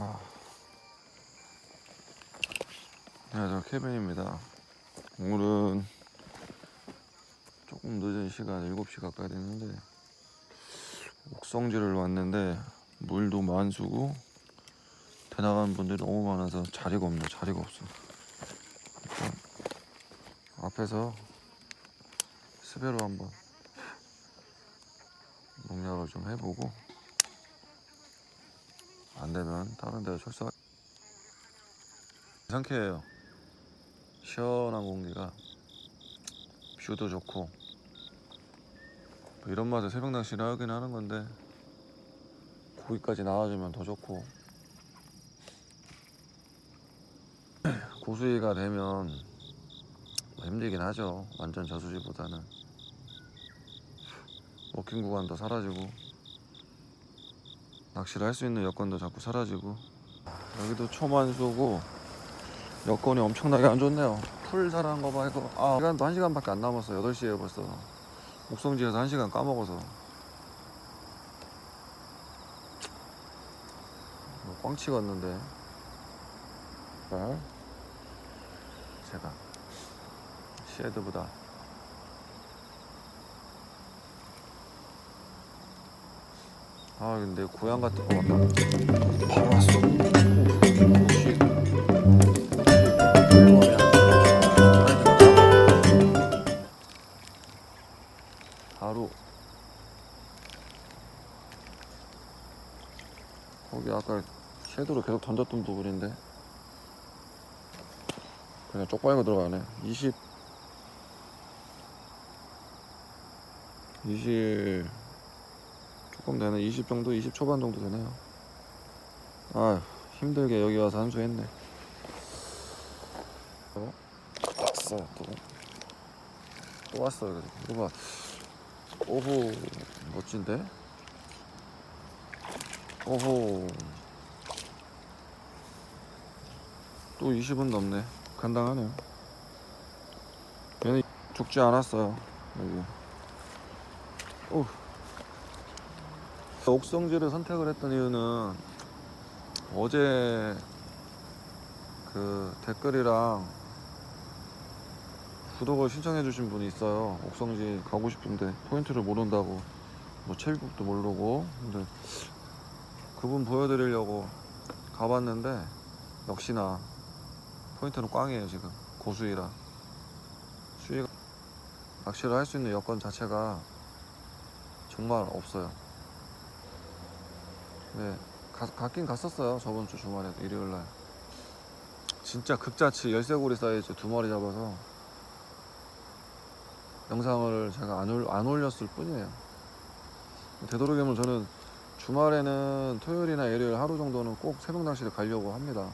아. 안녕하세요 케빈입니다 오늘은 조금 늦은 시간 7시 가까이 됐는데 옥성지를 왔는데 물도 만수고 대나가는 분들이 너무 많아서 자리가 없네 자리가 없어 앞에서 스베로 한번 농약을 좀 해보고 안 되면 다른 데 철사 상쾌해요. 시원한 공기가 뷰도 좋고 뭐 이런 맛에 새벽 낚시를 하긴 하는 건데 고기까지 나와주면 더 좋고 고수위가 되면 뭐 힘들긴 하죠. 완전 저수지보다는 워킹 구간도 사라지고 낚시를 할 수 있는 여건도 자꾸 사라지고. 여기도 초만수고 여건이 엄청나게 안 좋네요. 풀 사라는 거봐 이거 아 시간도 한 시간밖에 안 남았어 8시에 벌써. 목성지에서 한 시간 까먹어서. 뭐꽝 찍었는데. 발 제가. 쉐드보다 아 근데 고향 같은 거 같다 바로 왔어. 바로. 거기 아까 섀도로 계속 던졌던 부분인데. 그냥 쪽방이가 들어가네. 20 20 조금 되네. 20 정도 20 초반 정도 되네요. 아휴 힘들게 여기 와서 한수했네. 어? 왔어 또. 또 왔어 그래도. 이거 봐 오호 멋진데? 오호. 또 20은 넘네. 간당하네요. 얘는 죽지 않았어요 여기. 오. 옥성지를 선택을 했던 이유는 어제 그 댓글이랑 구독을 신청해 주신 분이 있어요. 옥성지 가고 싶은데 포인트를 모른다고. 뭐 체육국도 모르고. 근데 그분 보여드리려고 가봤는데 역시나 포인트는 꽝이에요 지금. 고수위라. 수위가 낚시를 할 수 있는 여건 자체가 정말 없어요 네 가, 갔긴 갔었어요 저번 주 주말에 일요일 날 진짜 극자치 열쇠고리 사이즈 두 마리 잡아서 영상을 제가 안, 올, 안 올렸을 뿐이에요. 되도록이면 저는 주말에는 토요일이나 일요일 하루 정도는 꼭 새벽 낚시를 가려고 합니다.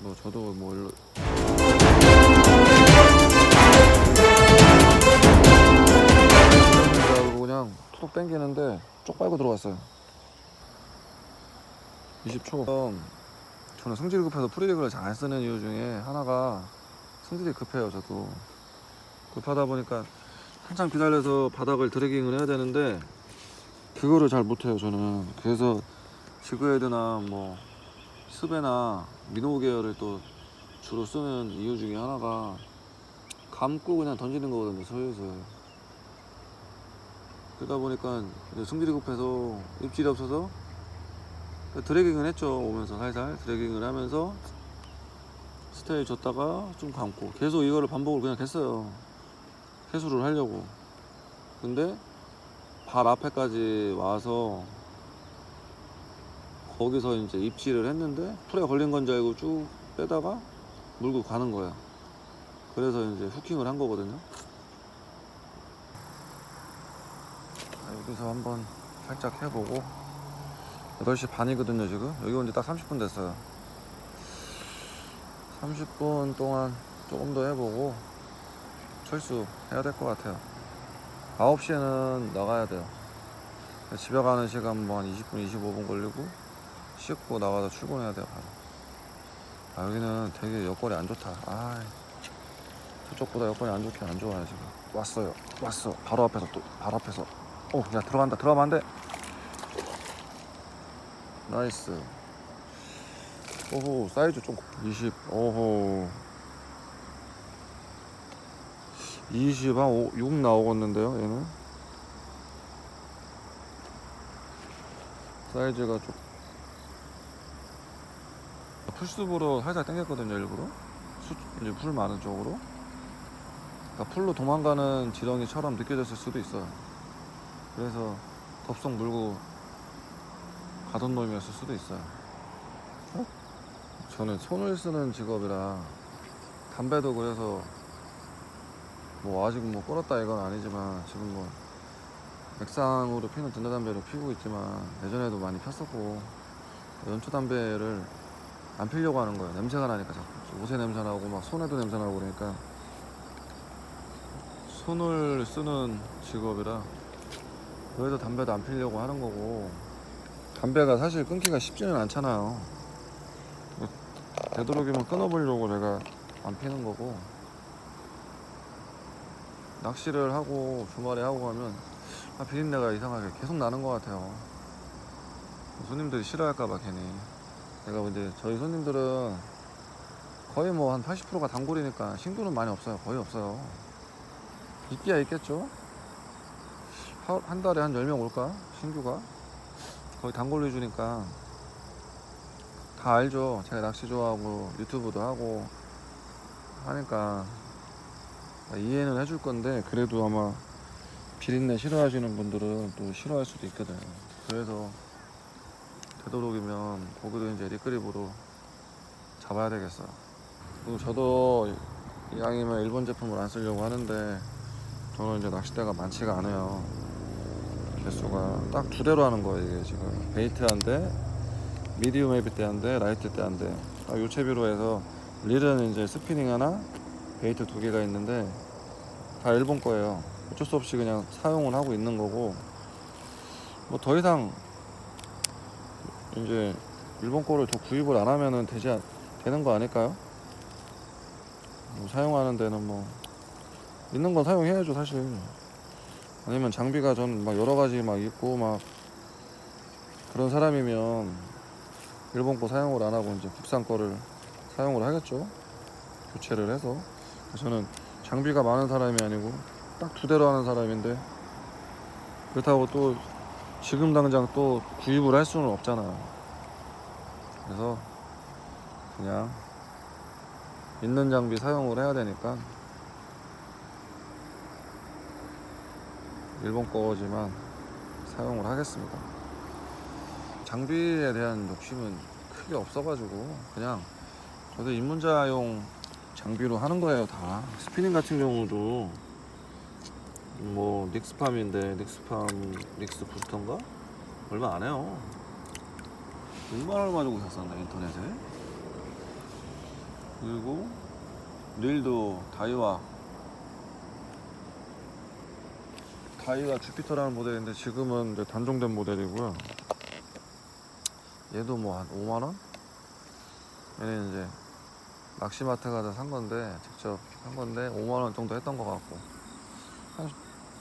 뭐 저도 뭐 일로 톡 땡기는데 쪽 빨고 들어왔어요. 20초. 저는 성질 급해서 프리리그를 잘안 쓰는 이유 중에 하나가 성질이 급해요 저도 급하다 보니까 한참 기다려서 바닥을 드래깅을 해야 되는데 그거를 잘 못해요 저는 그래서 지그헤드나 뭐 스베나 미노 계열을 또 주로 쓰는 이유 중에 하나가 감고 그냥 던지는 거거든요 서유서 그러다 보니까 성질이 급해서 입질이 없어서 드래깅을 했죠. 오면서 살살 드래깅을 하면서 스테일 줬다가 좀 감고 계속 이거를 반복을 그냥 했어요. 해수를 하려고. 근데 발 앞에까지 와서 거기서 이제 입질을 했는데 풀에 걸린 건 줄 알고 쭉 빼다가 물고 가는 거야. 그래서 이제 후킹을 한 거거든요 자, 여기서 한번 살짝 해보고. 8시 반이거든요 지금. 여기 온 지 딱 30분 됐어요. 30분 동안 조금 더 해보고 철수해야 될 것 같아요. 9시에는 나가야 돼요. 집에 가는 시간 뭐 한 20분 25분 걸리고 씻고 나가서 출근해야 돼요 바로. 아 여기는 되게 여건이 안 좋다. 아 저쪽보다 여건이 안 좋긴 안 좋아요 지금. 왔어요. 왔어. 바로 앞에서 또 바로 앞에서 오 야 들어간다 들어가면 안 돼 나이스. 오호 사이즈 좀 20. 오호. 20한 6 나오겠는데요 얘는. 사이즈가 좀 풀숲으로 살짝 당겼거든요 일부러 수, 이제 풀 많은 쪽으로 그러니까 풀로 도망가는 지렁이처럼 느껴졌을 수도 있어요 그래서 덥석 물고 가던 놈이었을 수도 있어요. 저는 손을 쓰는 직업이라 담배도 그래서 뭐 아직 뭐 끊었다 이건 아니지만 지금 뭐 맥상으로 피는 전자담배를 피우고 있지만 예전에도 많이 폈었고 연초 담배를 안 피려고 하는 거예요. 냄새가 나니까 자꾸. 옷에 냄새 나고 막 손에도 냄새 나고 그러니까 손을 쓰는 직업이라 그래도 담배도 안 피려고 하는 거고 담배가 사실 끊기가 쉽지는 않잖아요. 되도록이면 끊어보려고 제가 안 피는 거고 낚시를 하고 주말에 하고 가면 아, 비린내가 이상하게 계속 나는 것 같아요. 손님들이 싫어할까봐 괜히. 내가 이제 저희 손님들은 거의 뭐 한 80%가 단골이니까 신규는 많이 없어요. 거의 없어요. 있기야 있겠죠? 하- 한 달에 한 10명 올까? 신규가? 거의 단골 위주니까 다 알죠. 제가 낚시 좋아하고 유튜브도 하고 하니까 이해는 해줄 건데 그래도 아마 비린내 싫어하시는 분들은 또 싫어할 수도 있거든. 그래서 되도록이면 고기도 이제 리크립으로 잡아야 되겠어요. 그리고 저도 이왕이면 일본 제품을 안 쓰려고 하는데 저는 이제 낚싯대가 많지가 않아요. 개수가 딱 두 대로 하는 거예요 이게 지금 베이트 한 대, 미디움 헤비 대한 대, 라이트 대한 대. 딱 요체비로 해서 릴은 이제 스피닝 하나, 베이트 두 개가 있는데 다 일본 거예요. 어쩔 수 없이 그냥 사용을 하고 있는 거고 뭐 더 이상 이제 일본 거를 더 구입을 안 하면은 되지 않- 되는 거 아닐까요? 뭐 사용하는 데는 뭐 있는 건 사용해야죠 사실 아니면 장비가 전 막 여러 가지 막 있고 막 그런 사람이면 일본 거 사용을 안 하고 이제 국산 거를 사용을 하겠죠 교체를 해서 저는 장비가 많은 사람이 아니고 딱 두 대로 하는 사람인데 그렇다고 또 지금 당장 또 구입을 할 수는 없잖아요. 그래서 그냥 있는 장비 사용을 해야 되니까 일본 거지만 사용을 하겠습니다. 장비에 대한 욕심은 크게 없어가지고 그냥 저도 입문자용 장비로 하는 거예요 다. 스피닝 같은 경우도 뭐 닉스팜인데 닉스팜 닉스 부스터인가? 얼마 안 해요 6만 얼마 주고 샀었나 인터넷에 그리고 릴도 다이와 다이와 주피터라는 모델인데 지금은 이제 단종된 모델이고요. 얘도 뭐 한 5만 원? 얘는 이제 낚시마트 가서 산 건데 직접 한 건데 5만 원 정도 했던 것 같고. 한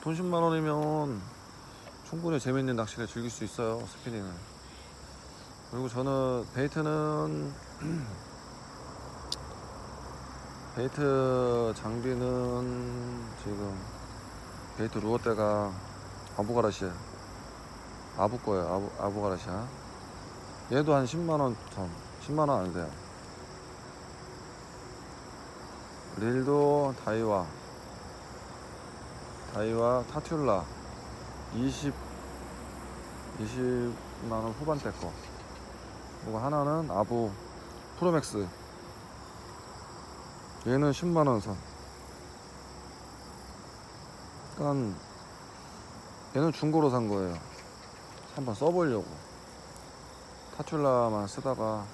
돈 10만 원이면 충분히 재밌는 낚시를 즐길 수 있어요 스피닝을. 그리고 저는 베이트는 베이트 장비는 지금 베이트 루어대가 아부가라시아 아부 거예요 아부, 아부가라시아 얘도 한 10만원 전 10만원 안 돼요 릴도 다이와 다이와 타툴라 20 20만 원 후반대 거. 그리고 하나는 아부 프로맥스. 얘는 10만 원 선. 그러니까 얘는 중고로 산 거예요. 한번 써보려고. 타툴라만 쓰다가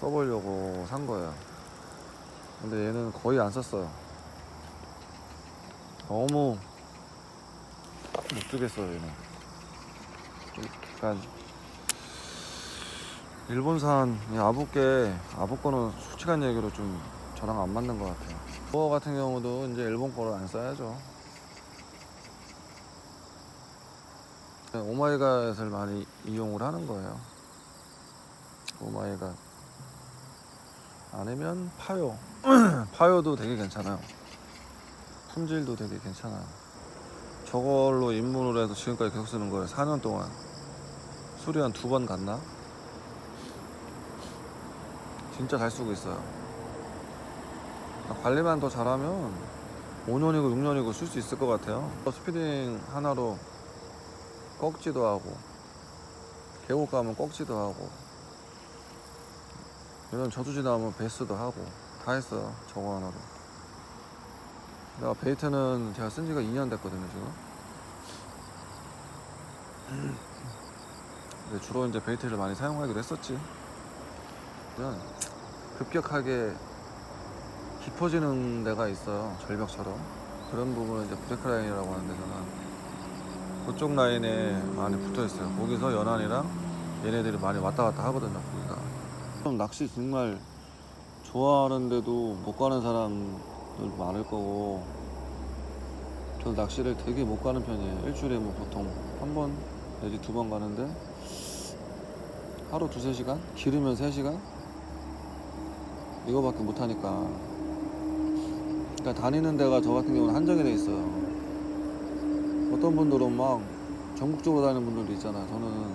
써보려고 산 거예요. 근데 얘는 거의 안 썼어요. 너무 못 쓰겠어요 얘는 약간 일본산 이 아부께 아부 거는 솔직한 얘기로 좀 저랑 안 맞는 것 같아요 그거 같은 경우도 이제 일본 거를 안 써야죠 오마이갓을 많이 이용을 하는 거예요. 오마이갓 아니면 파요. 파요도 되게 괜찮아요. 품질도 되게 괜찮아요. 저걸로 입문을 해서 지금까지 계속 쓰는 거예요. 4년 동안 수리 한 두 번 갔나? 진짜 잘 쓰고 있어요. 관리만 더 잘하면 5년이고 6년이고 쓸 수 있을 것 같아요. 스피딩 하나로 꺾지도 하고 계곡 가면 꺾지도 하고 이런 저수지 나오면 베스도 하고 다 했어요. 저거 하나로. 내가 베이트는 제가 쓴 지가 2년 됐거든요, 지금. 근데 주로 이제 베이트를 많이 사용하기로 했었지. 그냥 급격하게 깊어지는 데가 있어요. 절벽처럼. 그런 부분은 이제 브레이크 라인이라고 하는 데잖아. 그쪽 라인에 많이 붙어 있어요. 거기서 연안이랑 얘네들이 많이 왔다 갔다 하거든요. 거기가. 좀 낚시 정말 좋아하는데도 못 가는 사람들 많을 거고 저 낚시를 되게 못 가는 편이에요. 일주일에 뭐 보통 한 번 내지 두 번 가는데 하루 두세 시간? 길으면 세 시간? 이거밖에 못 하니까 그러니까 다니는 데가 저 같은 경우는 한정이 돼 있어요. 어떤 분들은 막 전국적으로 다니는 분들도 있잖아요. 저는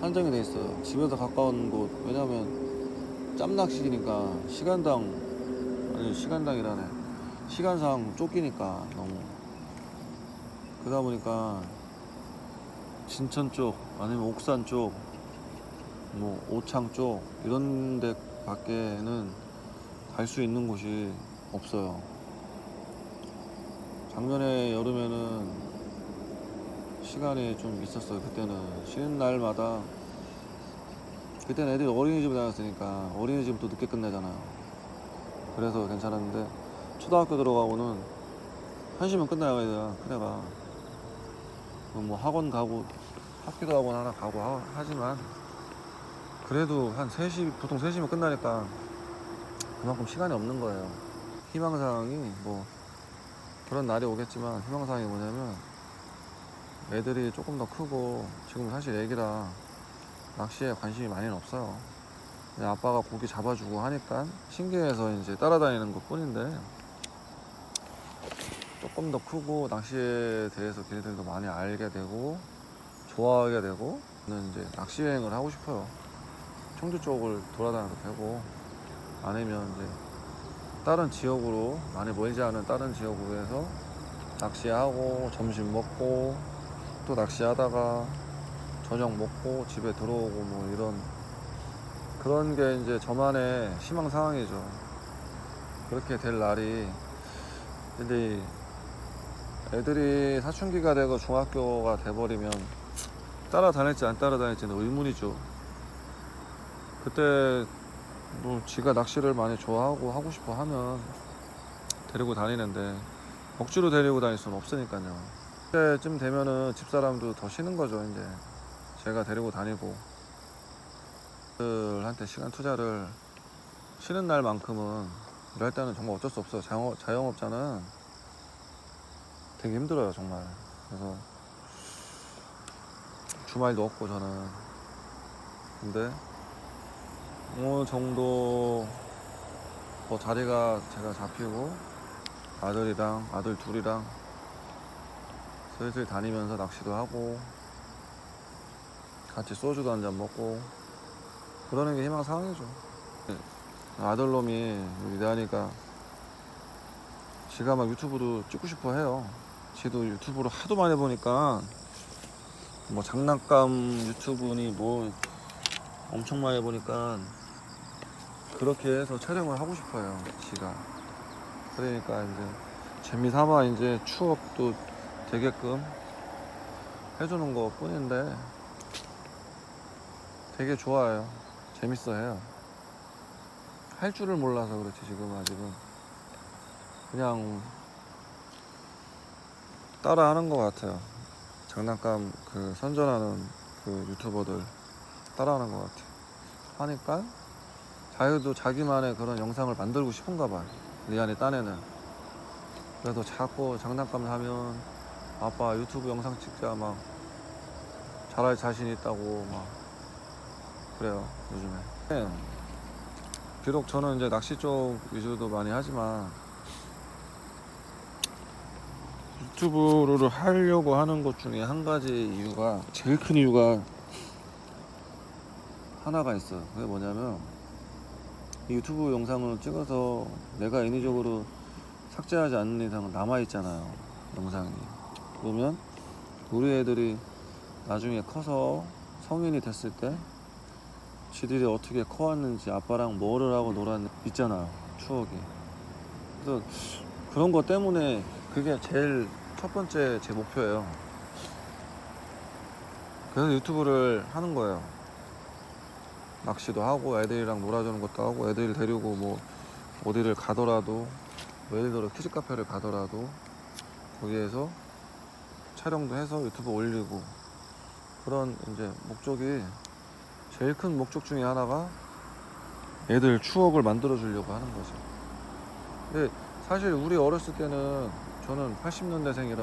한정이 돼 있어요. 집에서 가까운 곳 왜냐면 짬낚시니까 시간당 아니 시간당이라네 시간상 쫓기니까 너무 그러다 보니까 진천 쪽 아니면 옥산 쪽 뭐 오창 쪽 이런 데 밖에는 갈 수 있는 곳이 없어요. 작년에 여름에는 시간이 좀 있었어요. 그때는 쉬는 날마다 그때는 애들이 어린이집에 다녔으니까 어린이집도 늦게 끝내잖아요. 그래서 괜찮았는데 초등학교 들어가고는 한시면 끝나요 애들 큰애가 뭐 학원 가고 학기도 학원 하나 가고 하, 하지만 그래도 한 3시 보통 3시면 끝나니까 그만큼 시간이 없는 거예요 희망사항이 뭐 그런 날이 오겠지만 희망사항이 뭐냐면 애들이 조금 더 크고 지금 사실 애기라 낚시에 관심이 많이는 없어요. 아빠가 고기 잡아주고 하니까 신기해서 이제 따라다니는 것 뿐인데 조금 더 크고 낚시에 대해서 걔네들도 많이 알게 되고 좋아하게 되고 저는 이제 낚시 여행을 하고 싶어요. 청주 쪽을 돌아다녀도 되고 아니면 이제 다른 지역으로 많이 멀지 않은 다른 지역으로 해서 낚시하고 점심 먹고 또 낚시하다가 저녁 먹고 집에 들어오고 뭐 이런 그런 게 이제 저만의 희망 사항이죠. 그렇게 될 날이 근데 이 애들이 사춘기가 되고 중학교가 돼버리면 따라다닐지 안 따라다닐지는 의문이죠. 그때 뭐 지가 낚시를 많이 좋아하고 하고 싶어 하면 데리고 다니는데 억지로 데리고 다닐 수는 없으니까요. 그때쯤 되면은 집사람도 더 쉬는 거죠 이제 제가 데리고 다니고 들한테 시간 투자를 쉬는 날만큼은 일할 때는 정말 어쩔 수 없어요. 자영업, 자영업자는 되게 힘들어요 정말. 그래서 주말도 없고 저는 근데 어느 정도 뭐 자리가 제가 잡히고 아들이랑 아들 둘이랑 슬슬 다니면서 낚시도 하고 같이 소주도 한 잔 먹고 그러는 게 희망 사항이죠. 아들놈이 우리 내하니까 지가 막 유튜브도 찍고 싶어 해요. 지도 유튜브를 하도 많이 보니까 뭐 장난감 유튜브니 뭐 엄청 많이 보니까 그렇게 해서 촬영을 하고 싶어요. 지가. 그러니까 이제 재미삼아 이제 추억도 되게끔 해주는 것 뿐인데 되게 좋아요. 재밌어 해요. 할 줄을 몰라서 그렇지 지금 아직은 그냥 따라 하는 것 같아요. 장난감 그 선전하는 그 유튜버들 따라 하는 것 같아요. 하니까 자기도 자기만의 그런 영상을 만들고 싶은가 봐. 리안이 딴에는. 그래서 자꾸 장난감 하면 아빠 유튜브 영상 찍자 막 잘할 자신 있다고 막 그래요 요즘에. 네. 비록 저는 이제 낚시 쪽 위주도 많이 하지만 유튜브를 하려고 하는 것 중에 한 가지 이유가 제일 큰 이유가 하나가 있어요. 그게 뭐냐면 이 유튜브 영상을 찍어서 내가 인위적으로 삭제하지 않는 이상은 남아 있잖아요. 영상이. 그러면 우리 애들이 나중에 커서 성인이 됐을 때 지들이 어떻게 커왔는지 아빠랑 뭐를 하고 놀았는지 있잖아요. 추억이. 그래서 그런 것 때문에 그게 제일 첫 번째 제 목표예요. 그래서 유튜브를 하는 거예요. 낚시도 하고 애들이랑 놀아주는 것도 하고 애들 데리고 뭐 어디를 가더라도 뭐 예를 들어 키즈 카페를 가더라도 거기에서 촬영도 해서 유튜브 올리고 그런 이제 목적이 제일 큰 목적 중에 하나가 애들 추억을 만들어 주려고 하는 거죠. 근데 사실 우리 어렸을 때는 저는 80년대생이라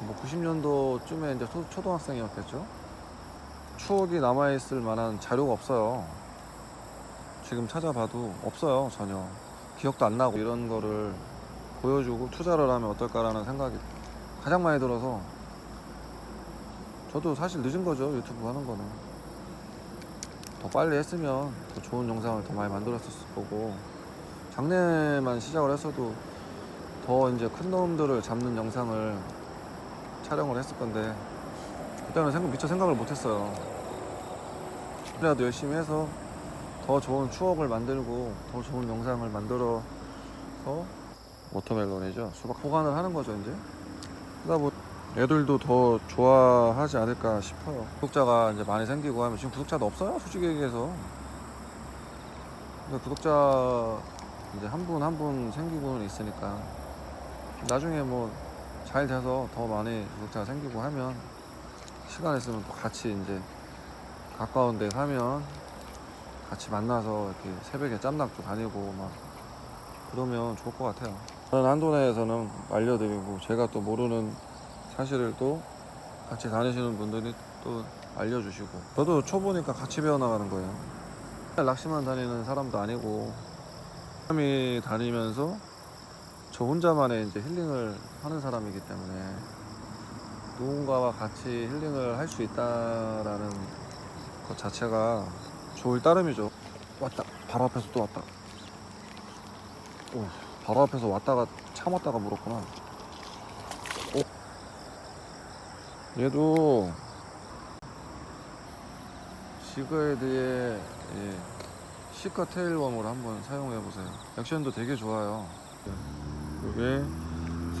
뭐 90년도쯤에 이제 초- 초등학생이었겠죠. 추억이 남아있을 만한 자료가 없어요. 지금 찾아봐도 없어요, 전혀. 기억도 안 나고 이런 거를 보여주고 투자를 하면 어떨까라는 생각이 가장 많이 들어서 저도 사실 늦은 거죠, 유튜브 하는 거는. 더 빨리 했으면 더 좋은 영상을 더 많이 만들었을 거고 작년에만 시작을 했어도 더 이제 큰 놈들을 잡는 영상을 촬영을 했을 건데 그 때는 생각, 미처 생각을 못했어요. 그래도 열심히 해서 더 좋은 추억을 만들고 더 좋은 영상을 만들어서 워터멜론이죠. 수박 보관을 하는 거죠 이제. 그러다 보 애들도 더 좋아하지 않을까 싶어요. 구독자가 이제 많이 생기고 하면 지금 구독자도 없어요. 솔직히 얘기해서. 근데 구독자 이제 한 분 한 분 생기고는 있으니까 나중에 뭐 잘 돼서 더 많이 구독자가 생기고 하면 시간 있으면 또 같이 이제 가까운 데 가면 같이 만나서 이렇게 새벽에 짬낚도 다니고 막 그러면 좋을 것 같아요. 저는 한도내에서는 알려드리고 제가 또 모르는 사실을 또 같이 다니시는 분들이 또 알려주시고 저도 초보니까 같이 배워나가는 거예요. 낚시만 다니는 사람도 아니고 사람이 다니면서 저 혼자만의 이제 힐링을 하는 사람이기 때문에 누군가와 같이 힐링을 할 수 있다라는 것 자체가 좋을 따름이죠. 왔다. 바로 앞에서 또 왔다. 오, 바로 앞에서 왔다가 참았다가 물었구나. 오. 얘도 지그헤드의 예, 시카 테일웜을 한번 사용해 보세요. 액션도 되게 좋아요. 이게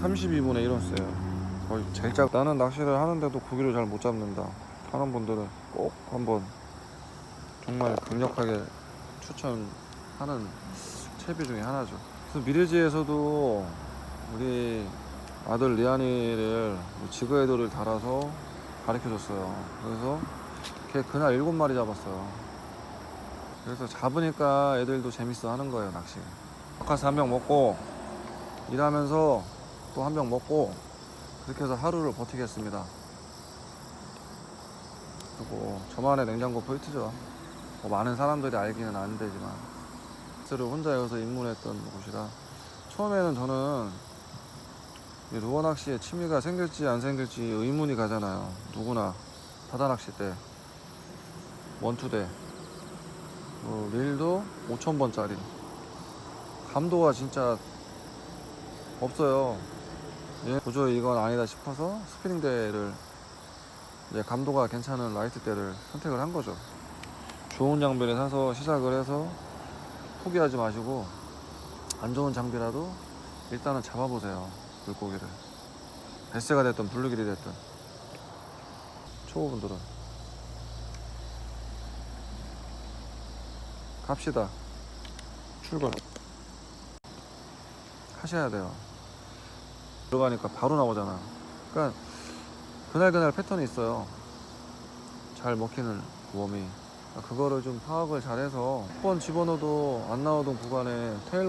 32분의 1원스예요. 거의 제일 작. 나는 낚시를 하는데도 고기를 잘 못 잡는다. 하는 분들은 꼭 한번 정말 강력하게 추천하는 채비 중에 하나죠. 그래서 미래지에서도 우리 아들 리안이를 지그헤드를 달아서 가르쳐 줬어요. 그래서 걔 그날 일곱 마리 잡았어요. 그래서 잡으니까 애들도 재밌어 하는 거예요, 낚시. 카스 한 병 먹고 일하면서 또 한 병 먹고 그렇게 해서 하루를 버티겠습니다. 그리고 저만의 냉장고 포인트죠. 뭐 많은 사람들이 알기는 안 되지만 스를 혼자 여기서 입문했던 곳이라 처음에는 저는 이 루어 낚시에 취미가 생길지 안 생길지 의문이 가잖아요. 누구나 바다 낚시 때 원투대 어, 릴도 5,000번짜리 감도가 진짜 없어요. 예, 도저히 이건 아니다 싶어서 스피닝 대를 이제 감도가 괜찮은 라이트 대를 선택을 한 거죠. 좋은 장비를 사서 시작을 해서 포기하지 마시고 안 좋은 장비라도 일단은 잡아보세요 물고기를. 베스가 됐든 블루길이 됐든. 초보분들은. 갑시다. 출발. 하셔야 돼요 들어가니까 바로 나오잖아. 그러니까 그날그날 패턴이 있어요. 잘 먹히는 웜이. 그거를 좀 파악을 잘해서 한번 집어넣어도 안 나오던 구간에 테일